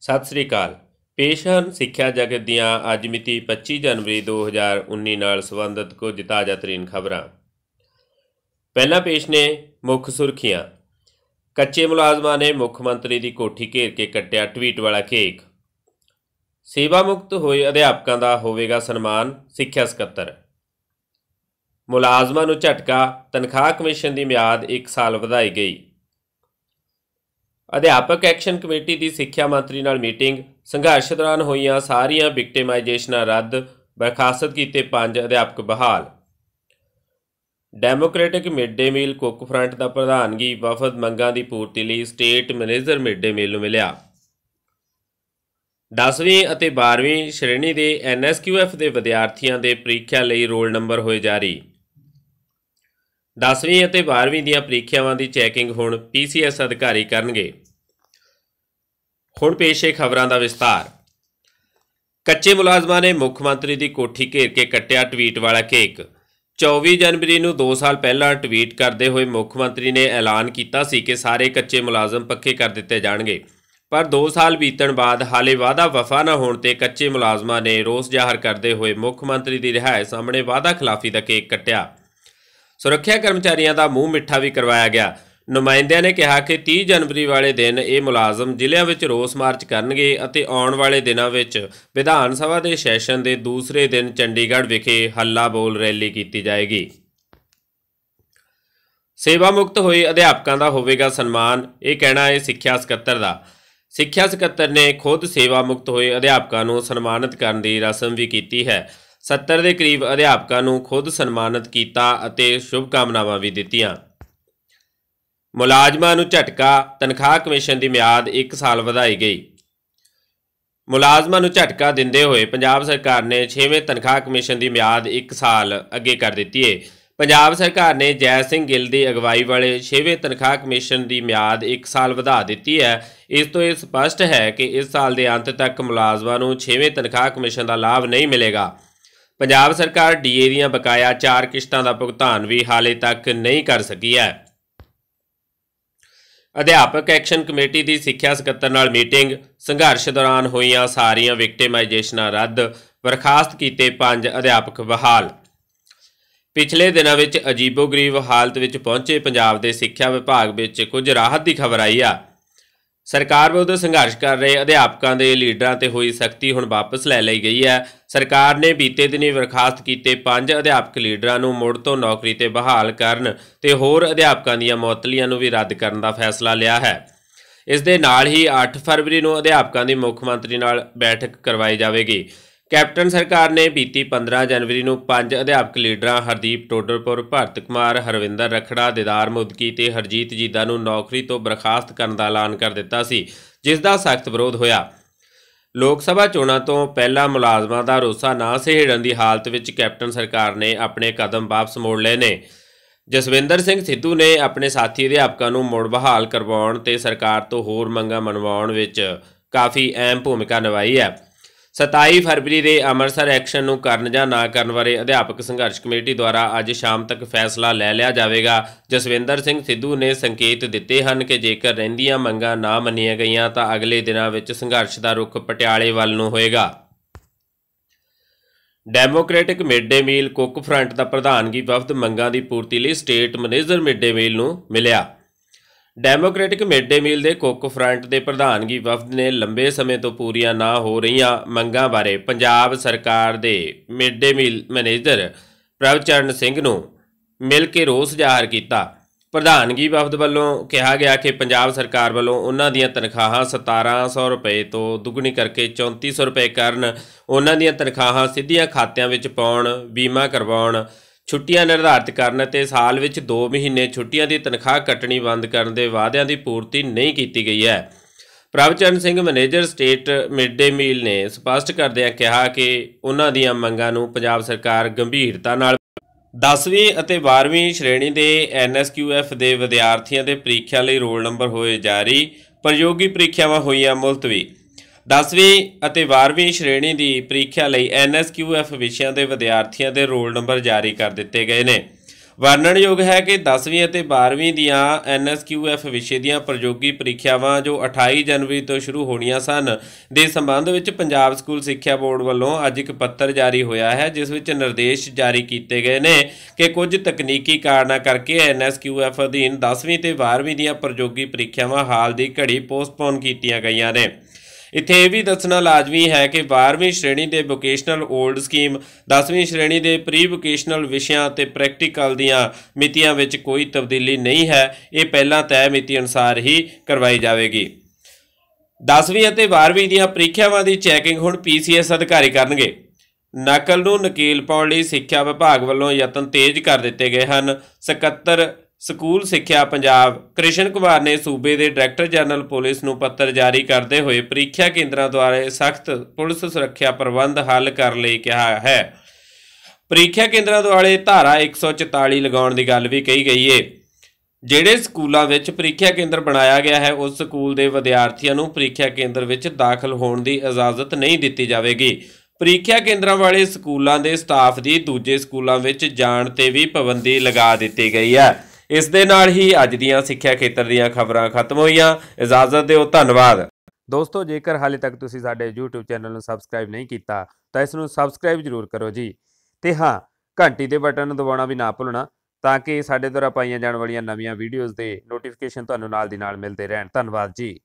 ਸਤਿ ਸ੍ਰੀ ਅਕਾਲ। ਪੇਸ਼ ਹਨ ਸਿੱਖਿਆ ਜਗਤ ਦੀਆਂ ਅੱਜ ਮਿਤੀ 25 ਜਨਵਰੀ 2019 ਨਾਲ ਸੰਬੰਧਿਤ ਕੁਝ ਤਾਜ਼ਾ ਤਰੀਨ ਖਬਰਾਂ। ਪਹਿਲਾਂ ਪੇਸ਼ ਨੇ ਮੁੱਖ ਸੁਰਖੀਆਂ। ਕੱਚੇ ਮੁਲਾਜ਼ਮਾਂ ਨੇ ਮੁੱਖ ਮੰਤਰੀ ਦੀ ਕੋਠੀ ਘੇਰ ਕੇ ਕੱਟਿਆ ਟਵੀਟ ਵਾਲਾ ਕੇਕ। ਸੇਵਾ ਮੁਕਤ ਹੋਏ ਅਧਿਆਪਕਾਂ ਦਾ ਹੋਵੇਗਾ ਸਨਮਾਨ, ਸਿੱਖਿਆ ਸਕੱਤਰ। ਮੁਲਾਜ਼ਮਾਂ ਨੂੰ ਝਟਕਾ, ਤਨਖਾਹ ਕਮਿਸ਼ਨ ਦੀ ਮਿਆਦ 1 ਸਾਲ ਵਧਾਈ ਗਈ। ਅਧਿਆਪਕ ਐਕਸ਼ਨ ਕਮੇਟੀ ਦੀ ਸਿੱਖਿਆ ਮੰਤਰੀ ਨਾਲ ਮੀਟਿੰਗ, ਸੰਘਰਸ਼ ਦੌਰਾਨ ਹੋਈਆਂ ਸਾਰੀਆਂ ਵਿਕਟਿਮਾਈਜੇਸ਼ਨਾਂ ਰੱਦ, ਬਰਖਾਸਤ ਕੀਤੇ ਪੰਜ ਅਧਿਆਪਕ ਬਹਾਲ। Democratic mid day meal cook front ਦਾ ਪ੍ਰਧਾਨਗੀ ਵਫਦ ਮੰਗਾਂ ਦੀ ਪੂਰਤੀ ਲਈ state manager mid day meal ਨੂੰ ਮਿਲਿਆ। 10ਵੀਂ ਅਤੇ 12ਵੀਂ ਸ਼੍ਰੇਣੀ ਦੇ ਐਨਐਸਕਿਊਐਫ ਦੇ ਵਿਦਿਆਰਥੀਆਂ ਦੇ ਪ੍ਰੀਖਿਆ ਲਈ ਰੋਲ ਨੰਬਰ ਹੋਏ ਜਾਰੀ। 10ਵੀਂ ਅਤੇ 12ਵੀਂ ਦੀਆਂ ਪ੍ਰੀਖਿਆਵਾਂ ਦੀ ਚੈਕਿੰਗ ਹੁਣ ਪੀਸੀਐਸ ਅਧਿਕਾਰੀ ਕਰਨਗੇ। ਹੁਣ ਪੇਸ਼ ਪੇਸ਼ੇ ਖਬਰਾਂ ਦਾ ਵਿਸਤਾਰ। ਕੱਚੇ ਮੁਲਾਜ਼ਮਾਂ ਨੇ ਮੁੱਖ ਮੰਤਰੀ ਦੀ ਕੋਠੀ ਘੇਰ ਕੇ ਕੱਟਿਆ ਟਵੀਟ ਵਾਲਾ ਕੇਕ। 24 ਜਨਵਰੀ ਨੂੰ 2 ਸਾਲ ਪਹਿਲਾਂ ਟਵੀਟ ਕਰਦੇ ਹੋਏ ਮੁੱਖ ਮੰਤਰੀ ਨੇ ਐਲਾਨ ਕੀਤਾ ਸੀ ਕਿ ਸਾਰੇ ਕੱਚੇ ਮੁਲਾਜ਼ਮ ਪੱਕੇ ਕਰ ਦਿੱਤੇ ਜਾਣਗੇ। ਪਰ 2 ਸਾਲ ਬੀਤਣ ਬਾਅਦ ਹਾਲੇ ਵਾਅਦਾ ਵਫਾ ਨਾ ਹੋਣ ਤੇ ਕੱਚੇ ਮੁਲਾਜ਼ਮਾਂ ਨੇ ਰੋਸ ਜ਼ਾਹਰ ਕਰਦੇ ਹੋਏ ਮੁੱਖ ਮੰਤਰੀ ਦੀ ਰਿਹਾਇਸ਼ ਸਾਹਮਣੇ ਵਾਅਦਾ ਖਿਲਾਫੀ ਦਾ ਕੇਕ ਕੱਟਿਆ। ਸੁਰੱਖਿਆ ਕਰਮਚਾਰੀਆਂ ਦਾ ਮੂੰਹ ਮਿੱਠਾ ਵੀ ਕਰਵਾਇਆ ਗਿਆ। ਨੁਮਾਇੰਦਿਆਂ ਨੇ ਕਿਹਾ ਕਿ 30 ਜਨਵਰੀ ਵਾਲੇ ਦਿਨ ਇਹ ਮੁਲਾਜ਼ਮ ਜ਼ਿਲ੍ਹਿਆਂ ਵਿੱਚ ਰੋਸ ਮਾਰਚ ਕਰਨਗੇ ਅਤੇ ਆਉਣ ਵਾਲੇ ਦਿਨਾਂ ਵਿੱਚ ਵਿਧਾਨ ਸਭਾ ਦੇ ਸੈਸ਼ਨ ਦੇ ਦੂਸਰੇ ਦਿਨ ਚੰਡੀਗੜ੍ਹ ਵਿਖੇ ਹੱਲਾ ਬੋਲ ਰੈਲੀ ਕੀਤੀ ਜਾਏਗੀ। ਸੇਵਾ ਮੁਕਤ ਹੋਏ ਅਧਿਆਪਕਾਂ ਦਾ ਹੋਵੇਗਾ ਸਨਮਾਨ, ਇਹ ਕਹਿਣਾ ਹੈ ਸਿੱਖਿਆ ਸਕੱਤਰ ਦਾ। ਸਿੱਖਿਆ ਸਕੱਤਰ ਨੇ ਖੁਦ ਸੇਵਾ ਮੁਕਤ ਹੋਏ ਅਧਿਆਪਕਾਂ ਨੂੰ ਸਨਮਾਨਿਤ ਕਰਨ ਦੀ ਰਸਮ ਵੀ ਕੀਤੀ ਹੈ। 70 ਦੇ ਕਰੀਬ ਅਧਿਆਪਕਾਂ ਨੂੰ ਖੁਦ ਸਨਮਾਨਿਤ ਕੀਤਾ ਅਤੇ ਸ਼ੁਭ ਕਾਮਨਾਵਾਂ ਵੀ ਦਿੱਤੀਆਂ। ਮੁਲਾਜ਼ਮਾਂ ਨੂੰ ਝਟਕਾ, ਤਨਖਾਹ ਕਮਿਸ਼ਨ ਦੀ ਮਿਆਦ 1 ਸਾਲ ਵਧਾਈ ਗਈ। ਮੁਲਾਜ਼ਮਾਂ ਨੂੰ ਝਟਕਾ ਦਿੰਦੇ ਹੋਏ ਪੰਜਾਬ ਸਰਕਾਰ ਨੇ 6ਵੇਂ ਤਨਖਾਹ ਕਮਿਸ਼ਨ ਦੀ ਮਿਆਦ 1 ਸਾਲ ਅੱਗੇ ਕਰ ਦਿੱਤੀ ਹੈ ਪੰਜਾਬ ਸਰਕਾਰ ਨੇ ਜੈ ਸਿੰਘ ਗਿੱਲ ਦੀ ਅਗਵਾਈ ਵਾਲੇ 6ਵੇਂ ਤਨਖਾਹ ਕਮਿਸ਼ਨ ਦੀ ਮਿਆਦ 1 ਸਾਲ ਵਧਾ ਦਿੱਤੀ ਹੈ। ਇਸ ਤੋਂ ਇਹ ਸਪਸ਼ਟ ਹੈ ਕਿ ਇਸ ਸਾਲ ਦੇ ਅੰਤ ਤੱਕ ਮੁਲਾਜ਼ਮਾਂ ਨੂੰ 6ਵੇਂ ਤਨਖਾਹ ਕਮਿਸ਼ਨ ਦਾ ਲਾਭ ਨਹੀਂ ਮਿਲੇਗਾ। ਪੰਜਾਬ ਸਰਕਾਰ ਡੀਏ ਦੀਆਂ ਬਕਾਇਆ 4 ਕਿਸ਼ਤਾਂ ਦਾ ਭੁਗਤਾਨ ਵੀ ਹਾਲੇ ਤੱਕ ਨਹੀਂ ਕਰ ਸਕੀ ਹੈ। ਅਧਿਆਪਕ ਐਕਸ਼ਨ ਕਮੇਟੀ ਦੀ ਸਿੱਖਿਆ ਸਕੱਤਰ ਨਾਲ ਮੀਟਿੰਗ। ਸੰਘਰਸ਼ ਦੌਰਾਨ ਹੋਈਆਂ ਸਾਰੀਆਂ ਵਿਕਟਿਮਾਈਜੇਸ਼ਨਾਂ ਰੱਦ। ਬਰਖਾਸਤ ਕੀਤੇ ਪੰਜ ਅਧਿਆਪਕ ਬਹਾਲ। ਪਿਛਲੇ ਦਿਨਾਂ ਵਿੱਚ ਅਜੀਬੋ-ਗਰੀਬ ਹਾਲਤ ਵਿੱਚ ਪਹੁੰਚੇ ਪੰਜਾਬ ਦੇ ਸਿੱਖਿਆ ਵਿਭਾਗ ਵਿੱਚ ਕੁਝ ਰਾਹਤ ਦੀ ਖਬਰ ਆਈ ਆ। ਸਰਕਾਰ ਵਿਰੁੱਧ ਸੰਘਰਸ਼ ਕਰ ਰਹੇ ਅਧਿਆਪਕਾਂ ਦੇ ਲੀਡਰਾਂ ਤੇ ਹੋਈ ਸਖਤੀ ਹੁਣ ਵਾਪਸ ਲੈ ਲਈ ਗਈ ਹੈ। ਸਰਕਾਰ ਨੇ ਬੀਤੇ ਦਿਨੀ ਬਰਖਾਸਤ ਕੀਤੇ ਪੰਜ ਅਧਿਆਪਕ ਲੀਡਰਾਂ ਨੂੰ ਮੁੜ ਤੋਂ ਨੌਕਰੀ ਤੇ ਬਹਾਲ ਕਰਨ ਤੇ ਹੋਰ ਅਧਿਆਪਕਾਂ ਦੀਆਂ ਮੁਅੱਤਲੀਆਂ ਨੂੰ ਵੀ ਰੱਦ ਕਰਨ ਦਾ ਫੈਸਲਾ ਲਿਆ ਹੈ। ਇਸ ਦੇ ਨਾਲ ਹੀ 8 ਫਰਵਰੀ ਨੂੰ ਅਧਿਆਪਕਾਂ ਦੀ ਮੁੱਖ ਮੰਤਰੀ ਨਾਲ ਬੈਠਕ ਕਰਵਾਈ ਜਾਵੇਗੀ। ਕੈਪਟਨ ਸਰਕਾਰ ਨੇ ਬੀਤੀ 15 ਜਨਵਰੀ ਨੂੰ ਪੰਜ ਅਧਿਆਪਕ ਲੀਡਰਾਂ ਹਰਦੀਪ ਟੋਡਰਪੁਰ ਭਰਤ ਕੁਮਾਰ, ਹਰਵਿੰਦਰ ਰਖੜਾ, ਦਿਦਾਰ ਮੁਦਕੀ ਤੇ ਹਰਜੀਤ ਜੀਦਾ ਨੂੰ ਨੌਕਰੀ ਤੋਂ ਬਰਖਾਸਤ ਕਰਨ ਦਾ ਐਲਾਨ ਕਰ ਦਿੱਤਾ ਸੀ, ਜਿਸ ਦਾ ਸਖਤ ਵਿਰੋਧ ਹੋਇਆ। ਲੋਕ ਸਭਾ ਚੋਣਾਂ ਤੋਂ ਪਹਿਲਾਂ ਮੁਲਾਜ਼ਮਾਂ ਦਾ ਰੋਸਾ ਨਾ ਸਹਿੜਨ ਦੀ ਹਾਲਤ ਵਿੱਚ ਕੈਪਟਨ ਸਰਕਾਰ ਨੇ ਆਪਣੇ ਕਦਮ ਵਾਪਸ ਮੋੜ ਲਏ ਨੇ। ਜਸਵਿੰਦਰ ਸਿੰਘ ਸਿੱਧੂ ਨੇ ਆਪਣੇ ਸਾਥੀ ਅਧਿਆਪਕਾਂ ਨੂੰ ਮੁੜ ਬਹਾਲ ਕਰਵਾਉਣ ਤੇ ਸਰਕਾਰ ਤੋਂ ਹੋਰ ਮੰਗਾਂ ਮਨਵਾਉਣ ਵਿੱਚ ਕਾਫੀ ਅਹਿਮ ਭੂਮਿਕਾ ਨਿਭਾਈ ਹੈ। 27 ਫਰਵਰੀ ਦੇ ਅੰਮ੍ਰਿਤਸਰ ਐਕਸ਼ਨ ਨੂੰ ਕਰਨ ਜਾਂ ਨਾ ਕਰਨ ਬਾਰੇ ਅਧਿਆਪਕ ਸੰਘਰਸ਼ ਕਮੇਟੀ ਦੁਆਰਾ ਅੱਜ ਸ਼ਾਮ ਤੱਕ ਫੈਸਲਾ ਲੈ ਲਿਆ ਜਾਵੇਗਾ। ਜਸਵਿੰਦਰ ਸਿੰਘ ਸਿੱਧੂ ਨੇ ਸੰਕੇਤ ਦਿੱਤੇ ਹਨ ਕਿ ਜੇਕਰ ਰਹਿੰਦੀਆਂ ਮੰਗਾਂ ਨਾ ਮੰਨੀਆਂ ਗਈਆਂ ਤਾਂ ਅਗਲੇ ਦਿਨਾਂ ਵਿੱਚ ਸੰਘਰਸ਼ ਦਾ ਰੁਖ ਪਟਿਆਲੇ ਵੱਲ ਨੂੰ ਹੋਏਗਾ। Democratic mid day meal cook front ਦਾ ਪ੍ਰਧਾਨਗੀ ਵਫਦ ਮੰਗਾਂ ਦੀ ਪੂਰਤੀ ਲਈ state manager mid day meal ਨੂੰ ਮਿਲਿਆ। ਡੈਮੋਕ੍ਰੈਟਿਕ ਮਿਡ ਡੇ ਮੀਲ ਦੇ ਕੁੱਕ ਫਰੰਟ ਦੇ ਪ੍ਰਧਾਨਗੀ ਵਫਦ ਨੇ ਲੰਬੇ ਸਮੇਂ ਤੋਂ ਪੂਰੀਆਂ ਨਾ ਹੋ ਰਹੀਆਂ ਮੰਗਾਂ ਬਾਰੇ ਪੰਜਾਬ ਸਰਕਾਰ ਦੇ mid day meal manager Prabhcharan Singh ਨੂੰ ਮਿਲ ਕੇ ਰੋਸ ਜ਼ਾਹਰ ਕੀਤਾ। ਪ੍ਰਧਾਨਗੀ ਵਫਦ ਵੱਲੋਂ ਕਿਹਾ ਗਿਆ ਕਿ ਪੰਜਾਬ ਸਰਕਾਰ ਵੱਲੋਂ ਉਹਨਾਂ ਦੀਆਂ ਤਨਖਾਹਾਂ 1700 ਰੁਪਏ ਤੋਂ ਦੁੱਗਣੀ ਕਰਕੇ 3400 ਰੁਪਏ ਕਰਨ, ਉਹਨਾਂ ਦੀਆਂ ਤਨਖਾਹਾਂ ਸਿੱਧੀਆਂ ਖਾਤਿਆਂ ਵਿੱਚ ਪਾਉਣ, ਬੀਮਾ ਕਰਵਾਉਣ ਛੁੱਟੀਆਂ ਨਿਰਧਾਰਤ ਕਰਨ ਅਤੇ ਸਾਲ ਵਿੱਚ 2 ਮਹੀਨੇ ਛੁੱਟੀਆਂ ਦੀ ਤਨਖਾਹ ਕੱਟਣੀ ਬੰਦ ਕਰਨ ਦੇ ਵਾਅਦਿਆਂ ਦੀ ਪੂਰਤੀ ਨਹੀਂ ਕੀਤੀ ਗਈ ਹੈ। Prabhcharan Singh manager state mid day meal ਨੇ ਸਪਸ਼ਟ ਕਰਦਿਆਂ ਕਿਹਾ ਕਿ ਉਹਨਾਂ ਦੀਆਂ ਮੰਗਾਂ ਨੂੰ ਪੰਜਾਬ ਸਰਕਾਰ ਗੰਭੀਰਤਾ ਨਾਲ 10ਵੀਂ ਅਤੇ 12ਵੀਂ ਸ਼੍ਰੇਣੀ ਦੇ ਐਨਐਸਕਿਊਐਫ ਦੇ ਵਿਦਿਆਰਥੀਆਂ ਦੇ ਪ੍ਰੀਖਿਆ ਲਈ ਰੋਲ ਨੰਬਰ ਹੋਏ ਜਾਰੀ, ਪ੍ਰਯੋਗੀ ਪ੍ਰੀਖਿਆਵਾਂ ਹੋਈਆਂ ਮੁਲਤਵੀ। 10ਵੀਂ ਅਤੇ 12ਵੀਂ ਸ਼੍ਰੇਣੀ ਦੀ ਪ੍ਰੀਖਿਆ ਲਈ ਐਨਐਸਕਿਊਐਫ ਵਿਸ਼ਿਆਂ ਦੇ ਵਿਦਿਆਰਥੀਆਂ ਦੇ ਰੋਲ ਨੰਬਰ ਜਾਰੀ ਕਰ ਦਿੱਤੇ ਗਏ ਨੇ। ਵਰਣਨਯੋਗ ਹੈ ਕਿ 10ਵੀਂ ਅਤੇ 12ਵੀਂ ਦੀਆਂ ਐਨਐਸਕਿਊਐਫ ਵਿਸ਼ੇ ਦੀਆਂ ਪ੍ਰਯੋਗੀ ਪ੍ਰੀਖਿਆਵਾਂ ਜੋ 28 ਜਨਵਰੀ ਤੋਂ ਸ਼ੁਰੂ ਹੋਣੀਆਂ ਸਨ, ਦੇ ਸੰਬੰਧ ਵਿੱਚ ਪੰਜਾਬ ਸਕੂਲ ਸਿੱਖਿਆ ਬੋਰਡ ਵੱਲੋਂ ਅੱਜ ਇੱਕ ਪੱਤਰ ਜਾਰੀ ਹੋਇਆ ਹੈ, ਜਿਸ ਵਿੱਚ ਨਿਰਦੇਸ਼ ਜਾਰੀ ਕੀਤੇ ਗਏ ਨੇ ਕਿ ਕੁਝ ਤਕਨੀਕੀ ਕਾਰਨਾਂ ਕਰਕੇ ਐਨਐਸਕਿਊਐਫ ਅਧੀਨ 10ਵੀਂ ਤੇ 12ਵੀਂ ਦੀਆਂ ਪ੍ਰਯੋਗੀ ਪ੍ਰੀਖਿਆਵਾਂ ਹਾਲ ਦੀ ਘੜੀ ਪੋਸਟਪੋਨ ਕੀਤੀਆਂ ਗਈਆਂ ਨੇ। ਇੱਥੇ ਇਹ ਵੀ ਦੱਸਣਾ ਲਾਜ਼ਮੀ ਹੈ ਕਿ 12ਵੀਂ ਸ਼੍ਰੇਣੀ ਦੇ ਵੋਕੇਸ਼ਨਲ 올ਡ ਸਕੀਮ 10ਵੀਂ ਸ਼੍ਰੇਣੀ ਦੇ ਪ੍ਰੀ ਵੋਕੇਸ਼ਨਲ ਵਿਸ਼ਿਆਂ ਤੇ ਪ੍ਰੈਕਟੀਕਲ ਦੀਆਂ ਮਿਤੀਆਂ ਵਿੱਚ ਕੋਈ ਤਬਦੀਲੀ ਨਹੀਂ ਹੈ। ਇਹ ਪਹਿਲਾਂ ਤੈਅ ਮਿਤੀ ਅਨੁਸਾਰ ਹੀ ਕਰਵਾਈ ਜਾਵੇਗੀ। 10ਵੀਂ ਅਤੇ 12ਵੀਂ ਦੀਆਂ ਪ੍ਰੀਖਿਆਵਾਂ ਦੀ ਚੈਕਿੰਗ ਹੁਣ ਪੀਸੀਐਸ ਅਧਿਕਾਰੀ ਕਰਨਗੇ। ਨਕਲ ਨੂੰ ਨਕੀਲ ਪਾਉਣ ਲਈ ਸਿੱਖਿਆ ਵਿਭਾਗ ਵੱਲੋਂ ਯਤਨ ਤੇਜ਼ ਕਰ ਦਿੱਤੇ ਗਏ ਹਨ। ਸਕੱਤਰ ਸਕੂਲ ਸਿੱਖਿਆ ਪੰਜਾਬ, ਕ੍ਰਿਸ਼ਨ ਕੁਮਾਰ ਨੇ ਸੂਬੇ ਦੇ ਡਾਇਰੈਕਟਰ ਜਨਰਲ ਪੁਲਿਸ ਨੂੰ ਪੱਤਰ ਜਾਰੀ ਕਰਦੇ ਹੋਏ ਪ੍ਰੀਖਿਆ ਕੇਂਦਰਾਂ ਦੁਆਰਾ ਸਖਤ ਪੁਲਿਸ ਸੁਰੱਖਿਆ ਪ੍ਰਬੰਧ ਹੱਲ ਕਰਨ ਲਈ ਕਿਹਾ ਹੈ। ਪ੍ਰੀਖਿਆ ਕੇਂਦਰਾਂ ਦੁਆਲੇ ਧਾਰਾ 144 ਲਗਾਉਣ ਦੀ ਗੱਲ ਵੀ ਕਹੀ ਗਈ ਏ। ਜਿਹੜੇ ਸਕੂਲਾਂ ਵਿੱਚ ਪ੍ਰੀਖਿਆ ਕੇਂਦਰ ਬਣਾਇਆ ਗਿਆ ਹੈ, ਉਸ ਸਕੂਲ ਦੇ ਵਿਦਿਆਰਥੀਆਂ ਨੂੰ ਪ੍ਰੀਖਿਆ ਕੇਂਦਰ ਵਿੱਚ ਦਾਖਲ ਹੋਣ ਦੀ ਇਜਾਜ਼ਤ ਨਹੀਂ ਦਿੱਤੀ ਜਾਵੇਗੀ। ਪ੍ਰੀਖਿਆ ਕੇਂਦਰਾਂ ਵਾਲੇ ਸਕੂਲਾਂ ਦੇ ਸਟਾਫ ਦੀ ਦੂਜੇ ਸਕੂਲਾਂ ਵਿੱਚ ਜਾਣ ਤੇ ਵੀ ਪਾਬੰਦੀ ਲਗਾ ਦਿੱਤੀ ਗਈ ਹੈ। ਇਸ ਦੇ ਨਾਲ ਹੀ ਅੱਜ ਦੀਆਂ ਸਿੱਖਿਆ ਖੇਤਰ ਦੀਆਂ ਖਬਰਾਂ ਖਤਮ ਹੋਈਆਂ। ਇਜਾਜ਼ਤ ਦਿਓ, ਧੰਨਵਾਦ। ਦੋਸਤੋ, ਜੇਕਰ ਹਾਲੇ ਤੱਕ ਤੁਸੀਂ ਸਾਡੇ YouTube ਚੈਨਲ ਨੂੰ ਸਬਸਕ੍ਰਾਈਬ ਨਹੀਂ ਕੀਤਾ, ਤਾਂ ਇਸ ਨੂੰ ਸਬਸਕ੍ਰਾਈਬ ਜ਼ਰੂਰ ਕਰੋ ਜੀ। ਤੇ ਹਾਂ, ਘੰਟੀ ਦੇ ਬਟਨ ਨੂੰ ਦਬਾਉਣਾ ਵੀ ਨਾ ਭੁੱਲਣਾ, ਤਾਂ ਕਿ ਸਾਡੇ ਦੁਆਰਾ ਪਾਈਆਂ ਜਾਣ ਵਾਲੀਆਂ ਨਵੀਆਂ ਵੀਡੀਓਜ਼ ਦੇ ਨੋਟੀਫਿਕੇਸ਼ਨ ਤੁਹਾਨੂੰ ਨਾਲ ਦੀ ਨਾਲ ਮਿਲਦੇ ਰਹਿਣ। ਧੰਨਵਾਦ ਜੀ।